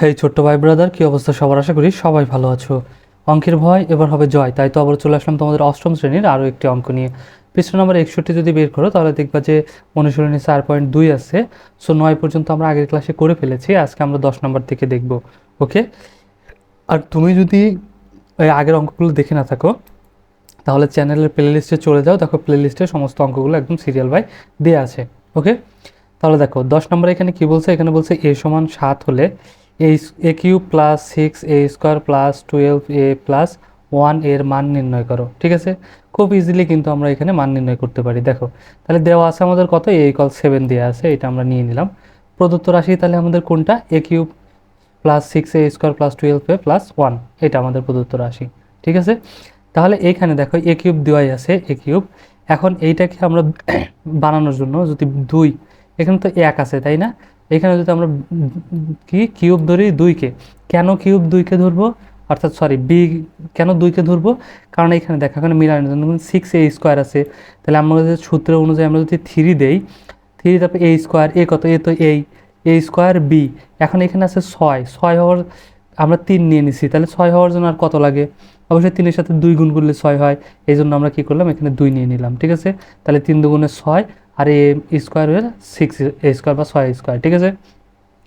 হেই, ছোট্ট ভাই ব্রাদার কি অবস্থা সবার? আশা করি সবাই ভালো আছো। অঙ্কের ভয়, এবার হবে জয়। তাই তো আবার চলে আসলাম তোমাদের অষ্টম শ্রেণির আরও একটি অঙ্ক নিয়ে। পৃষ্ঠ নম্বর একষট্টি যদি বের করো, তাহলে দেখবা যে অনুশীলনী চার পয়েন্ট দুই আছে। সো নয় পর্যন্ত আমরা আগের ক্লাসে করে ফেলেছি। আজকে আমরা দশ নম্বর থেকে দেখব। ওকে আর তুমি যদি ওই আগের অঙ্কগুলো দেখে না থাকো, তাহলে চ্যানেলের প্লে লিস্টে চলে যাও। দেখো প্লে লিস্টে সমস্ত অঙ্কগুলো একদম সিরিয়াল বাই দেওয়া আছে। ওকে তাহলে দেখো, দশ নম্বরে এখানে কি বলছে? এখানে বলছে এ সমান সাত হলে A cube plus six A square plus twelve A plus ওয়ানের মান নির্ণয় করো, ঠিক আছে? খুব ইজিলি কিন্তু আমরা এখানে মান নির্ণয় করতে পারি, দেখো। তাহলে দেওয়া আছে আমাদের কত? এ ইকল সেভেন দেওয়া আছে, এটা আমরা নিয়ে নিলাম। প্রদত্ত রাশি তাহলে আমাদের কোনটা? A cube plus six A square plus twelve A plus one এটা আমাদের প্রদত্ত রাশি, ঠিক আছে? তাহলে এইখানে দেখো এ কিউব দেওয়াই আছে এ কিউব এখন এইটাকে আমরা বানানোর জন্য যদি দুই, এখানে তো এক আছে, তাই না? এখানে যদি আমরা কি, কিউব ধরি দুইকে। কেন কিউব দুইকে ধরবো? অর্থাৎ সরি বি কেন দুইকে ধরবো? কারণ এখানে দেখো, এখানে মিলানোর জন্য সিক্স এ স্কোয়ার আছে। তাহলে আমরা যদি সূত্র অনুযায়ী আমরা যদি থ্রি দেই থ্রি তারপর এ স্কোয়ার এ কত? এ তো এই এ স্কোয়ার বি এখন এখানে আছে ছয়। ছয় হওয়ার আমরা তিন নিয়ে নিছি। তাহলে ছয় হওয়ার জন্য আর কত লাগে? অবশ্যই তিনের সাথে দুই গুণ করলে ছয় হয়। এই জন্য আমরা কী করলাম? এখানে দুই নিয়ে নিলাম, ঠিক আছে? তাহলে তিন দুগুণে ছয় আর এ স্কোয়ার হয়ে সিক্স এ স্কোয়ার বা ছয় স্কোয়ার ঠিক আছে?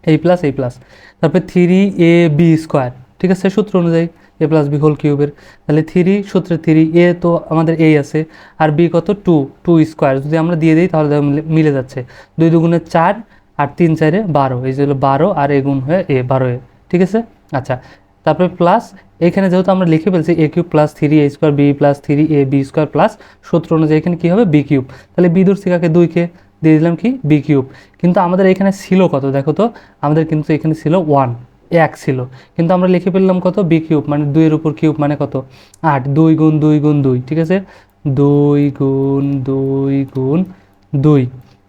এই প্লাস এই প্লাস তারপরে থ্রি এ বি স্কোয়ার ঠিক আছে? সূত্র অনুযায়ী এ প্লাস বি হোল কিউবের তাহলে থ্রি সূত্রে থ্রি এ তো আমাদের এই আছে। আর বি কত? টু টু স্কোয়ার যদি আমরা দিয়ে দিই, তাহলে মিলে- যাচ্ছে। দুই দুগুণে চার আর তিন চারে বারো, এই যে হলো বারো আর এ গুণ হয়ে এ বারো এ, ঠিক আছে? আচ্ছা তারপরে প্লাস এখানে যেহেতু আমরা লিখে ফেলছি A cube plus three A square B plus three A B square plus সূত্র অনুযায়ী এখানে কী হবে? বি কিউব তাহলে বি দূরশিকাকে দুইকে দিয়ে দিলাম কি? বি কিউব কিন্তু আমাদের এখানে ছিল কত? দেখো তো, আমাদের কিন্তু এখানে ছিল ওয়ান এক ছিল। কিন্তু আমরা লিখে ফেললাম কত? বি কিউব মানে দুইয়ের উপর কিউব মানে কত? আট, দুই গুণ দুই গুণ দুই, ঠিক আছে? দুই গুণ দুই গুণ দুই,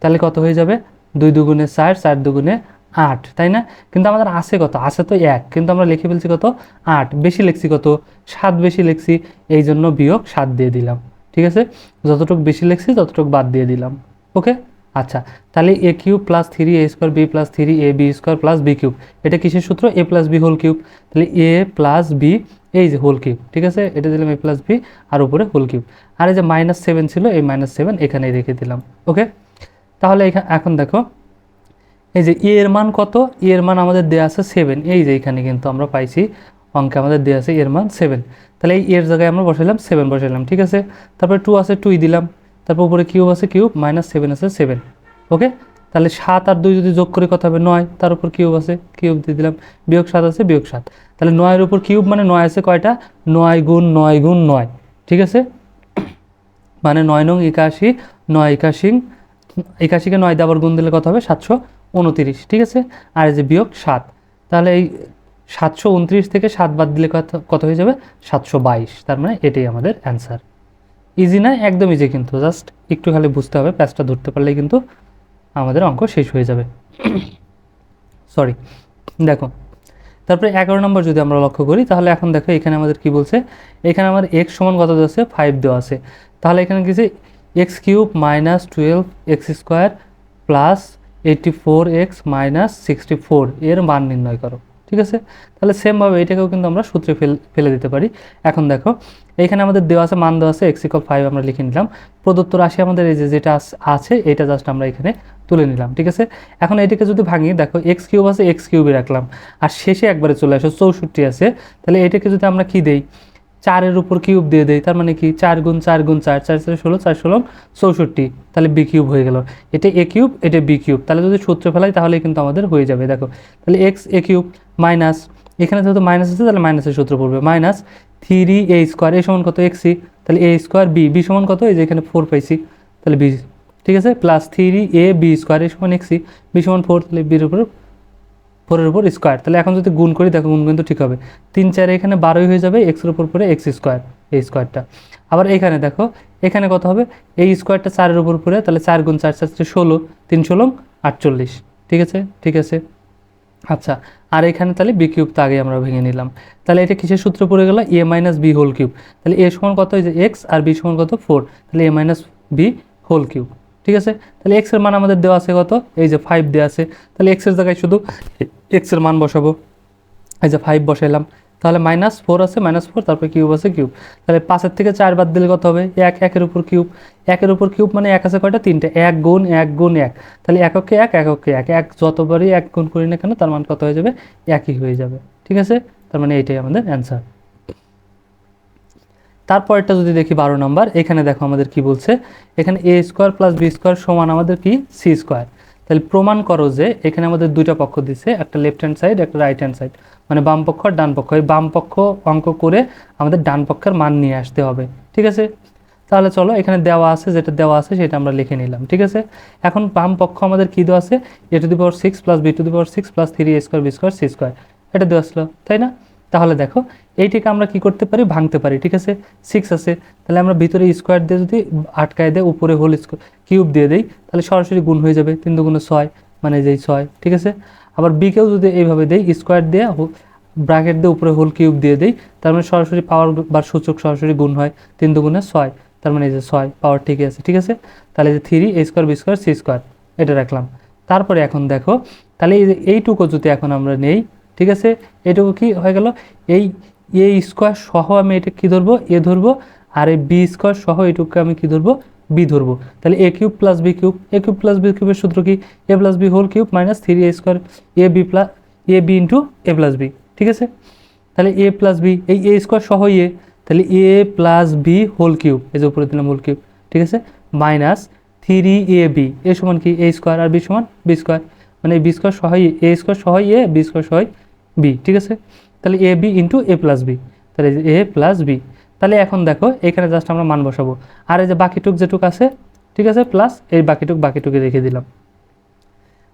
তাহলে কত হয়ে যাবে? দুই দুগুণে চার চার দুগুণে আট, তাই না? কিন্তু আমাদের আছে কত? আছে তো এক, কিন্তু আমরা লিখে ফেলছি কত? আট, বেশি লিখছি কত? সাত বেশি লিখছি এই জন্য বিয়োগ সাত দিয়ে দিলাম, ঠিক আছে? যতটুকু বেশি লিখছি, ততটুকু বাদ দিয়ে দিলাম, ওকে? আচ্ছা তাহলে A cube plus three A square B plus three A B square plus B cube, এটা কিসের সূত্র? A plus B whole cube, তাহলে এ প্লাস বি এই যে হোল কিউব, ঠিক আছে? এটা দিলাম এ প্লাস বি আর উপরে হোল কিউব, আর এই যে মাইনাস সেভেন ছিল, এই মাইনাস সেভেন এখানেই রেখে দিলাম, ওকে? তাহলে এখা- এখন দেখো এই যে ই এর মান কত? ই এর মান আমাদের দেওয়া আছে সেভেন এই যে এখানে কিন্তু আমরা পাইছি, অঙ্কে আমাদের দেওয়া আছে এর মান সেভেন তাহলে এই এর জায়গায় আমরা বসাইলাম সেভেন বসাইলাম, ঠিক আছে? তারপরে টু আছে টুই দিলাম। তারপর উপরে কিউব আছে কিউব মাইনাস সেভেন আছে সেভেন ওকে তাহলে সাত আর দুই যদি যোগ করে কথা হবে? নয়। তার উপর কিউব আছে কিউব দিয়ে দিলাম। বিয়োগ সাত আছে, বিয়োগ সাত। তাহলে নয়ের উপর কিউব মানে নয় আছে কয়টা? নয় গুণ নয় গুণ নয়। ঠিক আছে? মানে নয় নং একাশি, নয় একাশি, একাশিকে নয় দিয়ে গুণ দিলে কত হবে? সাতশো। উনতিরিশ, ঠিক আছে? আর এই যে বিয়োগ সাত, তাহলে এই সাতশো উনত্রিশ থেকে সাত বাদ দিলে কত কত হয়ে যাবে? সাতশো বাইশ, তার মানে এটাই আমাদের অ্যান্সার ইজি না? একদম ইজি কিন্তু জাস্ট একটু খালি বুঝতে হবে, প্যাচটা ধরতে পারলেই কিন্তু আমাদের অঙ্ক শেষ হয়ে যাবে। সরি দেখো, তারপরে এগারো নম্বর যদি আমরা লক্ষ্য করি, তাহলে এখন দেখো এখানে আমাদের কি বলছে? এখানে আমার এক্স সমান কত আছে? ফাইভ দেওয়া আছে। তাহলে এখানে কিছু X cube minus twelve X square plus eighty four X minus sixty four এর মান নির্ণয় করো, ঠিক আছে? তাহলে সেমভাবে এটাকেও কিন্তু আমরা সূত্রে ফেল দিতে পারি। এখন দেখো, এইখানে আমাদের দেওয়া আছে, মান দেওয়া আছে এক্স ইকল ফাইভ আমরা লিখে নিলাম। প্রদত্ত রাশি আমাদের এই যে যেটা আছে, এটা জাস্ট আমরা এখানে তুলে নিলাম, ঠিক আছে? এখন এটাকে যদি ভাঙি, দেখো এক্স কিউব আছে এক্স কিউবে রাখলাম। আর শেষে একবারে চলে আসো, চৌষট্টি আছে। তাহলে এটাকে যদি আমরা কি দেই? চারের উপর কিউব দিয়ে দেই, তার মানে কি? চার গুণ চার গুণ চার চার চার ষোলো চার ষোলো, চৌষট্টি। তাহলে বি কিউব হয়ে গেল। এটা এ কিউব, এটা বি কিউব। তাহলে যদি সূত্র ফেলাই তাহলে কিন্তু আমাদের হয়ে যাবে। দেখো, তাহলে এক্স এ কিউব মাইনাস এখানে যেহেতু মাইনাস আছে, তাহলে মাইনাসের সূত্র পড়বে। Minus three A square A সমান কত? এক্সি তাহলে এ স্কোয়ার বি বি সমান কত? এই যে এখানে ফোর পাইছি। তাহলে বি ঠিক আছে? Plus three A B square A সমান এক্সি বি সমান ফোর তাহলে বির উপর ফোরের উপর স্কোয়ার। তাহলে এখন যদি গুণ করি, দেখো গুণ কিন্তু ঠিক হবে। তিন চার এখানে বারোই হয়ে যাবে, এক্সের উপর পরে এক্স স্কোয়ার, এই স্কোয়ারটা। আবার এখানে দেখো, এখানে কত হবে? এই স্কোয়ারটা চারের উপর পরে তাহলে চার গুণ চার চার ষোলো, তিন, ষোলো, আটচল্লিশ। ঠিক আছে? ঠিক আছে? আচ্ছা আর এখানে তাহলে বি কিউব তো আগে আমরা ভেঙে নিলাম। তাহলে এটা কিসের সূত্র পড়ে গেল? A minus B whole cube. তাহলে এ সমান কত যে এক্স, আর বি সমান কত? ফোর। তাহলে A minus B whole cube. ঠিক আছে? তাহলে এক্সের মান আমাদের দেওয়া আছে কত? এই যে ফাইভ দেওয়া আছে। তাহলে এক্সের জায়গায় শুধু এক্সের মান বসাবো। এই যে ফাইভ বসাইলাম। তাহলে মাইনাস ফোর আছে মাইনাস ফোর তারপরে কিউব আছে কিউব তাহলে পাঁচের থেকে চার বাদ দিলে কত হবে? এক, একের উপর কিউব একের উপর কিউব মানে এক আছে কয়টা? তিনটে। এক গুণ এক গুণ এক। তাহলে এককে এক এককে এক। এক যতবারই এক গুণ করি না কেন, তার মান কত হয়ে যাবে? একই হয়ে যাবে। ঠিক আছে? তার মানে এইটাই আমাদের অ্যান্সার তারপরটা যদি দেখি বারো নম্বর, এখানে দেখো আমাদের কি বলছে? এখানে A square plus B square সমান আমাদের কি? সি স্কোয়ার তাহলে প্রমাণ করো যে এখানে আমাদের দুইটা পক্ষ দিচ্ছে একটা লেফট হ্যান্ড সাইড একটা রাইট হ্যান্ড সাইড মানে বাম পক্ষ আর ডান পক্ষ। এই বাম পক্ষ অঙ্ক করে আমাদের ডান পক্ষের মান নিয়ে আসতে হবে, ঠিক আছে? তাহলে চলো, এখানে দেওয়া আছে, যেটা দেওয়া আছে সেটা আমরা লিখে নিলাম, ঠিক আছে? এখন বাম পক্ষ আমাদের কী দেওয়া আছে? A to the power six plus B to the power six plus three A square B square C square এটা দেওয়া ছিল, তাই না? তাহলে দেখো, এইটিকে আমরা কি করতে পারি? ভাঙতে পারি, ঠিক আছে? সিক্স আছে। তাহলে আমরা ভিতরে স্কোয়ার দিয়ে যদি আটকায় দেয়, উপরে হোল কিউব দিয়ে দেই, তাহলে সরাসরি গুণ হয়ে যাবে তিন দুগুণে ছয় মানে যেই ছয়, ঠিক আছে? আবার বিকেও যদি এইভাবে দেই স্কোয়ার দিয়ে ব্র্যাকেট দিয়ে উপরে হোল কিউব দিয়ে দেই, তার মানে সরাসরি পাওয়ার বা সূচক সরাসরি গুণ হয় তিন দুগুণে ছয়, তার মানে এই যে ছয় পাওয়ার ঠিকই আছে, ঠিক আছে? তাহলে যে three A square B square C square এটা রাখলাম। তারপরে এখন দেখো, তাহলে এই যে এইটুকু যদি এখন আমরা নেই ঠিক আছে? এটুকু কি হয়ে গেল? এই এ স্কোয়ার সহ আমি এটা কী ধরবো? এ ধরবো, আর এই বি স্কোয়ার সহ এটুকুকে আমি কী ধরবো? বি ধরবো। তাহলে A cube plus B cube A cube plus B কিউবের সূত্র কি? A plus B whole cube minus three A square A B plus A B into A plus B ঠিক আছে? তাহলে এ প্লাস বি এই এ স্কোয়ার সহ এ তাহলে A plus B whole cube এই যে উপরে দিলাম হোল কিউব ঠিক আছে? Minus three A B A সমান কি? এ স্কোয়ার আর বি সমান বি স্কোয়ার মানে বি স্কোয়ার সহ এ স্কোয়ার সহ এ বি স্কোয়ার সহ বি, ঠিক আছে? তাহলে A B into A plus B. তাহলে এ প্লাস বি, তাহলে এখন দেখো এখানে জাস্ট আমরা মান বসাবো। আর এই যে বাকিটুক যেটুক আছে, ঠিক আছে? প্লাস এই বাকিটুক বাকিটুকে রেখে দিলাম।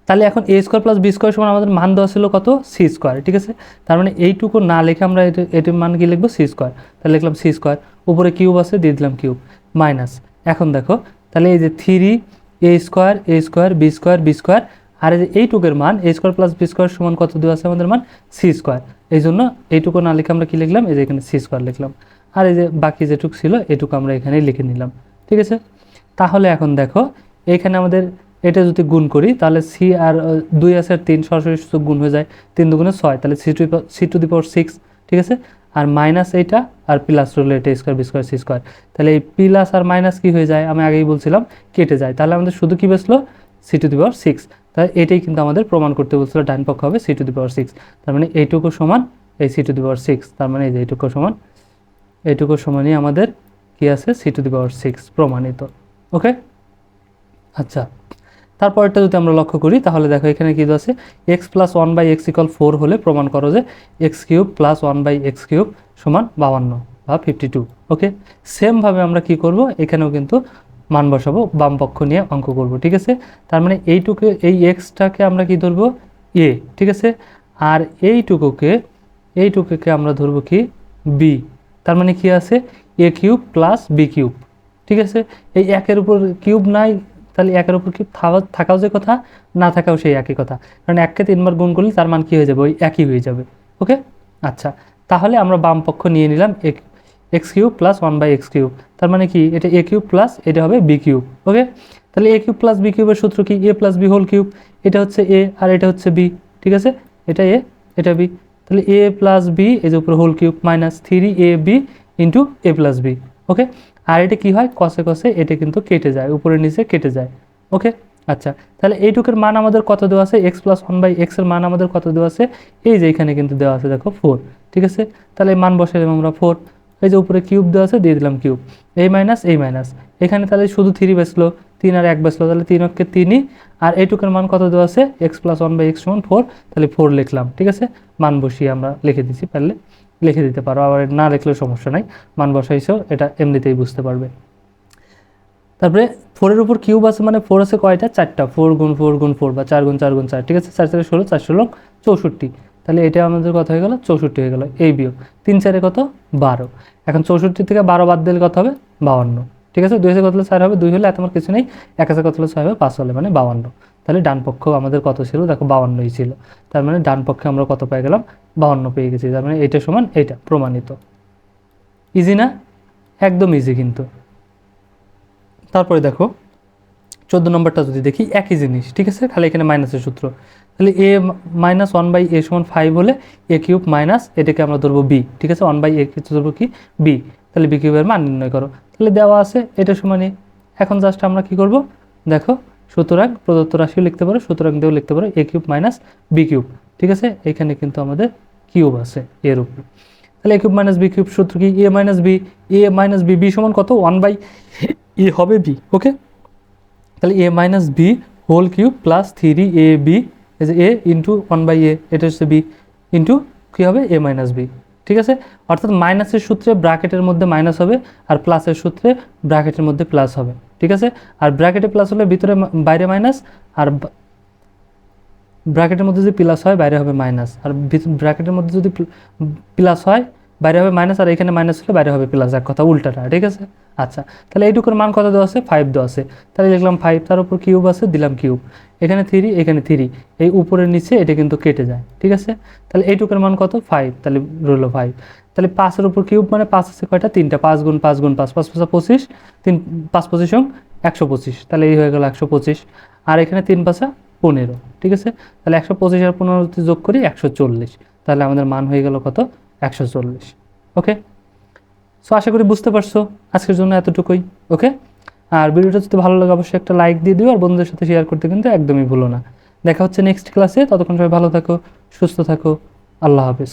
তাহলে এখন A square plus B square সমান আমাদের মান দেওয়া ছিল কত? সি স্কোয়ার ঠিক আছে? তার মানে এইটুকু না লিখে আমরা এটা এটির মান কি লিখব? সি স্কোয়ার তাহলে লিখলাম সি স্কোয়ার উপরে কিউব আছে, দিয়ে দিলাম কিউব মাইনাস এখন দেখো, তাহলে এই যে three A square A square B square B square আর এইটুকের মান A square plus B square সমান কত দেওয়া আছে আমাদের মান? সি স্কোয়ার এই জন্য এইটুকু না লিখে আমরা কী লিখলাম? এই যে এখানে সি স্কোয়ার লিখলাম। আর এই যে বাকি যেটুকু ছিল, এটুকু আমরা এখানেই লিখে নিলাম। ঠিক আছে? তাহলে এখন দেখো, এখানে আমাদের এটা যদি গুণ করি, তাহলে সি আর দুই আছে আর তিন সরাসরি সূচক গুণ হয়ে যায় তিন দুগুণে ছয়। তাহলে C two C to the power six ঠিক আছে? আর মাইনাস এইটা আর প্লাস রইল এটা square B square C square তাহলে এই প্লাস আর মাইনাস কি হয়ে যায়? আমি আগেই বলছিলাম, কেটে যায়। তাহলে আমাদের শুধু কি বেসলো C to the power six তাই এটাই কিন্তু আমাদের প্রমাণ করতে বলছিল ডান পক্ষ হবে C to the power six তার মানে এইটুকু সমান এই C to the power six তার মানে এই যে এইটুকু সমান, এইটুকু সমানই আমাদের কি আছে? C to the power six প্রমাণিত। ওকে? আচ্ছা তারপরটা যদি আমরা লক্ষ্য করি, তাহলে দেখো এখানে কি আছে? X plus one by X equal four হলে প্রমাণ করো যে X cube plus one by X cube সমান বাউান্ন বা ফিফটি টু ওকে? সেমভাবে আমরা কি করব? এখানেও কিন্তু মান বসাবো, বাম পক্ষ নিয়ে অঙ্ক করব, ঠিক আছে? তার মানে এইটুকু, এই এক্সটাকে আমরা কি ধরবো? এ, ঠিক আছে? আর এইটুকুকে এইটুকুকে আমরা ধরবো কি? বি। তার মানে কি আছে? A cube plus B cube, ঠিক আছে? এই একের উপর কিউব নাই, তাহলে একের উপর কিউব থাকা- থাকাও যে কথা, না থাকাও সেই একই কথা। কারণ এককে তিনবার গুণ করলে তার মান কী হয়ে যাবে? ওই একই হয়ে যাবে, ওকে? আচ্ছা তাহলে আমরা বাম পক্ষ নিয়ে নিলাম X cube plus one by X cube. তার মানে কি? এটা এ কিউব প্লাস, এটা হবে বি কিউব, ওকে? তাহলে এ কিউব প্লাস বি কিউবের সূত্র কি? A plus B whole cube. এটা হচ্ছে এ আর এটা হচ্ছে বি, ঠিক আছে? এটা এ, এটা বি। তাহলে এ প্লাস বি, এই যে উপরে whole cube, minus three A B into A plus B, okay? আর এটা কি হয়? কষে কষে এটা কিন্তু কেটে যায় উপরে নিচে কেটে যায়, ওকে? আচ্ছা তাহলে এইটুকের মান আমাদের কত দেওয়া আছে? এক্স প্লাস ওয়ান বাই এক্সের মান আমাদের কত দেওয়া আছে? এই যে এখানে কিন্তু দেওয়া আছে, দেখো, ফোর, ঠিক আছে? তাহলে মান বসে দেবো আমরা, ফোর। এই যে উপরে কিউব দেওয়া আছে, দিয়ে দিলাম কিউব এই মাইনাস এই মাইনাস এখানে তাহলে শুধু থ্রি বেসলো তিন আর এক বেসলো তাহলে তিন অক্ষে তিনই আর এইটুকের মান কত দেওয়া আছে? X plus one by X সমান ফোর তাহলে ফোর লিখলাম, ঠিক আছে? মান বসিয়ে আমরা লিখে দিচ্ছি পারলে লিখে দিতে পারো। আবার না লিখলেও সমস্যা নাই, মান বসাইছেও এটা এমনিতেই বুঝতে পারবে। তারপরে ফোরের উপর কিউব আছে মানে ফোর আছে কয়টা? চারটা। ফোর গুণ ফোর গুণ ফোর বা চার গুণ চার গুণ চার, ঠিক আছে? চার চারে ষোলো চার ষোলো চৌষট্টি। তাহলে এটা আমাদের কত হয়ে গেল? চৌষট্টি হয়ে গেল। এই বিয়োগ। তিন চারে কত? বারো। এখন চৌষট্টি থেকে বারো বাদ দিলে কত হবে? বাউান্ন ঠিক আছে? দুই হাজার কত হলে চার হবে? দুই হলে এত আমার কিছু নেই। এক হাজার কত হলে ছয় হবে? পাঁচ হলে মানে বাউান্ন তাহলে ডান পক্ষ আমাদের কত ছিল? দেখো বাউান্নই ছিল। তার মানে ডান পক্ষে আমরা কত পেয়ে গেলাম? বাউান্ন পেয়ে গেছি। তার মানে এইটা সমান এইটা প্রমাণিত। ইজি না? একদম ইজি কিন্তু। তারপরে দেখো চোদ্দ নম্বরটা যদি দেখি, একই জিনিস, ঠিক আছে? খালি এখানে মাইনাসের সূত্র। তাহলে A minus one by A সমান ফাইভ হলে এ কিউব মাইনাস এটাকে আমরা ধরবো বি ঠিক আছে? ওয়ান বাই এ ধরবো কি? বি তাহলে বি কিউবের মান নির্ণয় করো। তাহলে দেওয়া আছে এটা সমানই এখন জাস্ট আমরা কি করব? দেখো, সুতরাং প্রদত্ত রাশিও লিখতে পারো, সুতরাং দিয়েও লিখতে পারো A cube minus B cube ঠিক আছে? এখানে কিন্তু আমাদের কিউব আছে এর উপর তাহলে A cube minus B cube সূত্র কি? A minus B A minus B B সমান কত? ওয়ান বাই এ হবে বি ওকে তাহলে A minus B whole cube plus three A B এই যে A into one by A এটা হচ্ছে বি ইন্টু কী হবে? এ মাইনাস বি ঠিক আছে? অর্থাৎ মাইনাসের সূত্রে ব্র্যাকেটের মধ্যে মাইনাস হবে আর প্লাসের সূত্রে ব্র্যাকেটের মধ্যে প্লাস হবে, ঠিক আছে? আর ব্র্যাকেটে প্লাস হলে ভিতরে বাইরে মাইনাস আর ব্র্যাকেটের মধ্যে যদি প্লাস হয়, বাইরে হবে মাইনাস আর ব্র্যাকেটের মধ্যে যদি প্লাস হয়, বাইরে হবে মাইনাস আর এখানে মাইনাস হলে বাইরে হবে প্লাস এক কথা, উল্টাটা, ঠিক আছে? আচ্ছা তাহলে এইটুকুর মান কত দেওয়া আছে? ফাইভ দেওয়া আছে। তাহলে লিখলাম ফাইভ তার উপর কিউব আছে, দিলাম কিউব এখানে থ্রি এখানে থ্রি এই উপরের নিচে এটা কিন্তু কেটে যায়, ঠিক আছে? তাহলে এইটুকুর মান কত? ফাইভ তাহলে রইল ফাইভ তাহলে পাঁচের উপর কিউব মানে পাঁচ আছে কয়টা? তিনটা। পাঁচ গুণ পাঁচ গুণ পাঁচ পাঁচ পাঁচা পঁচিশ, তিন, পাঁচ পঁচিশ একশো পঁচিশ। তাহলে এই হয়ে গেল একশো পঁচিশ। আর এখানে তিন পাঁচা পনেরো, ঠিক আছে? তাহলে একশো পঁচিশ আর পনেরো যোগ করি একশো চল্লিশ। তাহলে আমাদের মান হয়ে গেল কত? একশো চল্লিশ। ওকে সো আশা করি বুঝতে পারছ আজকের জন্য এতটুকুই ওকে আর ভিডিওটা যদি ভালো লাগে, অবশ্যই একটা লাইক দিয়ে দিও, আর বন্ধুদের সাথে শেয়ার করতে কিন্তু একদমই ভুলো না। দেখা হচ্ছে নেক্সট ক্লাসে ততক্ষণ সবাই ভালো থাকো, সুস্থ থাকো, আল্লাহ হাফিজ।